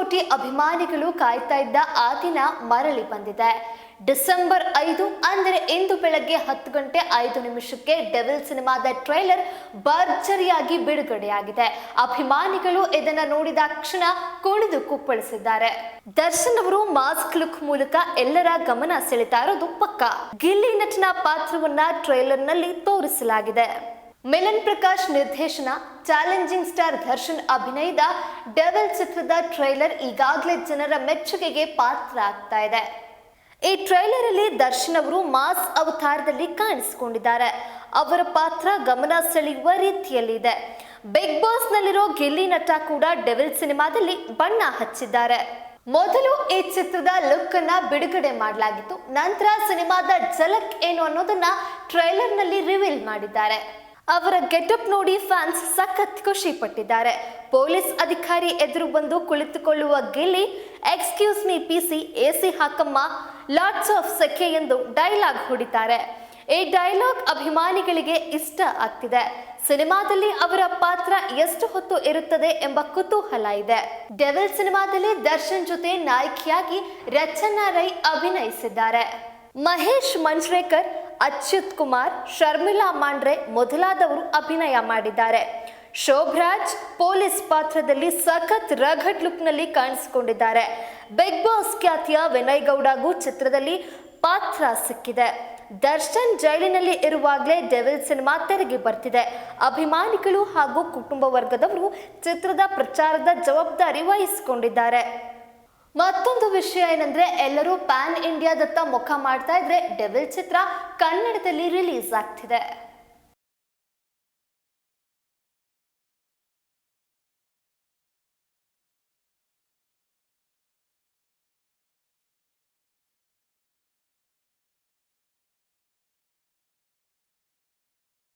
ಕೋಟಿ ಅಭಿಮಾನಿಗಳು ಕಾಯ್ತಾ ಇದ್ದ ಆ ದಿನ ಮರಳಿ ಬಂದಿದೆ. ಡಿಸೆಂಬರ್ ಐದು ಅಂದರೆ ಇಂದು ಬೆಳಗ್ಗೆ ಹತ್ತು ಗಂಟೆ ಐದು ನಿಮಿಷಕ್ಕೆ ಡೆವಿಲ್ ಸಿನಿಮಾದ ಟ್ರೈಲರ್ ಭರ್ಜರಿಯಾಗಿ ಬಿಡುಗಡೆಯಾಗಿದೆ. ಅಭಿಮಾನಿಗಳು ಇದನ್ನ ನೋಡಿದ ಕ್ಷಣ ಕುಣಿದು ಕುಪ್ಪಳಿಸಿದ್ದಾರೆ. ದರ್ಶನ್ ಅವರು ಮಾಸ್ಕ್ ಲುಕ್ ಮೂಲಕ ಎಲ್ಲರ ಗಮನ ಸೆಳೆತಾ ಇರೋದು ಪಕ್ಕ. ಗಿಲ್ಲಿ ನಟನ ಪಾತ್ರವನ್ನ ಟ್ರೈಲರ್ನಲ್ಲಿ ತೋರಿಸಲಾಗಿದೆ. ಮಿಲನ್ ಪ್ರಕಾಶ್ ನಿರ್ದೇಶನ, ಚಾಲೆಂಜಿಂಗ್ ಸ್ಟಾರ್ ದರ್ಶನ್ ಅಭಿನಯದ ಡೆವಲ್ ಚಿತ್ರದ ಟ್ರೈಲರ್ ಈಗಾಗಲೇ ಜನರ ಮೆಚ್ಚುಗೆಗೆ ಪಾತ್ರ ಆಗ್ತಾ ಇದೆ. ಈ ಟ್ರೈಲರ್ ಅಲ್ಲಿ ದರ್ಶನ್ ಅವರು ಮಾಸ್ ಅವತಾರದಲ್ಲಿ ಕಾಣಿಸಿಕೊಂಡಿದ್ದಾರೆ. ಅವರ ಪಾತ್ರ ಗಮನ ಸೆಳೆಯುವ ರೀತಿಯಲ್ಲಿದೆ. ಬಿಗ್ ಬಾಸ್ ನಲ್ಲಿರೋ ಗಿಲ್ಲಿ ನಟ ಕೂಡ ಡೆವಿಲ್ ಸಿನಿಮಾದಲ್ಲಿ ಬಣ್ಣ ಹಚ್ಚಿದ್ದಾರೆ. ಮೊದಲು ಈ ಚಿತ್ರದ ಲುಕ್ ಅನ್ನ ಬಿಡುಗಡೆ ಮಾಡಲಾಗಿತ್ತು. ನಂತರ ಸಿನಿಮಾದ ಝಲಕ್ ಏನು ಅನ್ನೋದನ್ನ ಟ್ರೈಲರ್ನಲ್ಲಿ ರಿವೀಲ್ ಮಾಡಿದ್ದಾರೆ. ಅವರ ಗೆಟಪ್ ನೋಡಿ ಫ್ಯಾನ್ಸ್ ಸಖತ್ ಖುಷಿ ಪಟ್ಟಿದ್ದಾರೆ ಪೊಲೀಸ್ ಅಧಿಕಾರಿ ಎದುರು ಬಂದು ಕುಳಿತುಕೊಳ್ಳುವ Gilli excuse me A C ಹಾಕಮ್ಮ lots of ಸೆಕೆ ಎಂದು ಡೈಲಾಗ್ ಹೊಡಿತಾರೆ ಈ ಡೈಲಾಗ್ ಅಭಿಮಾನಿಗಳಿಗೆ ಇಷ್ಟ ಆಗ್ತಿದೆ. ಸಿನಿಮಾದಲ್ಲಿ ಅವರ ಪಾತ್ರ ಎಷ್ಟು ಹೊತ್ತು ಇರುತ್ತದೆ ಎಂಬ ಕುತೂಹಲ ಇದೆ. ಡೆವಿಲ್ ಸಿನಿಮಾದಲ್ಲಿ ದರ್ಶನ್ ಜೊತೆ ನಾಯಕಿಯಾಗಿ ರಚನಾ ರೈ ಅಭಿನಯಿಸಿದ್ದಾರೆ. ಮಹೇಶ್ ಮಂಜ್ರೇಕರ್ ಅಚ್ಯುತ್ ಕುಮಾರ್, ಶರ್ಮಿಳಾ ಮಾಂಡ್ರೆ ಮೊದಲಾದವರು ಅಭಿನಯ ಮಾಡಿದ್ದಾರೆ. ಶೋಭರಾಜ್ ಪೊಲೀಸ್ ಪಾತ್ರದಲ್ಲಿ ಸಖತ್ ರಘಟ್ ಲುಕ್ನಲ್ಲಿ ಕಾಣಿಸಿಕೊಂಡಿದ್ದಾರೆ. ಬಿಗ್ ಬಾಸ್ ಖ್ಯಾತಿಯ ವಿನಯ್ ಗೌಡಗೂ ಚಿತ್ರದಲ್ಲಿ ಪಾತ್ರ ಸಿಕ್ಕಿದೆ. ದರ್ಶನ್ ಜೈಲಿನಲ್ಲಿ ಇರುವಾಗಲೇ ಡೆವಿಲ್ ಸಿನಿಮಾ ತೆರೆಗೆ ಬರ್ತಿದೆ. ಅಭಿಮಾನಿಗಳು ಹಾಗೂ ಕುಟುಂಬ ವರ್ಗದವರು ಚಿತ್ರದ ಪ್ರಚಾರದ ಜವಾಬ್ದಾರಿ ವಹಿಸಿಕೊಂಡಿದ್ದಾರೆ. ಮತ್ತೊಂದು ವಿಷಯ ಏನಂದ್ರೆ ಎಲ್ಲರೂ ಪ್ಯಾನ್ ಇಂಡಿಯಾದತ್ತ ಮುಖ ಮಾಡ್ತಾ ಇದ್ರೆ ಡೆವಿಲ್ ಚಿತ್ರ ಕನ್ನಡದಲ್ಲಿ ರಿಲೀಸ್ ಆಗ್ತಿದೆ.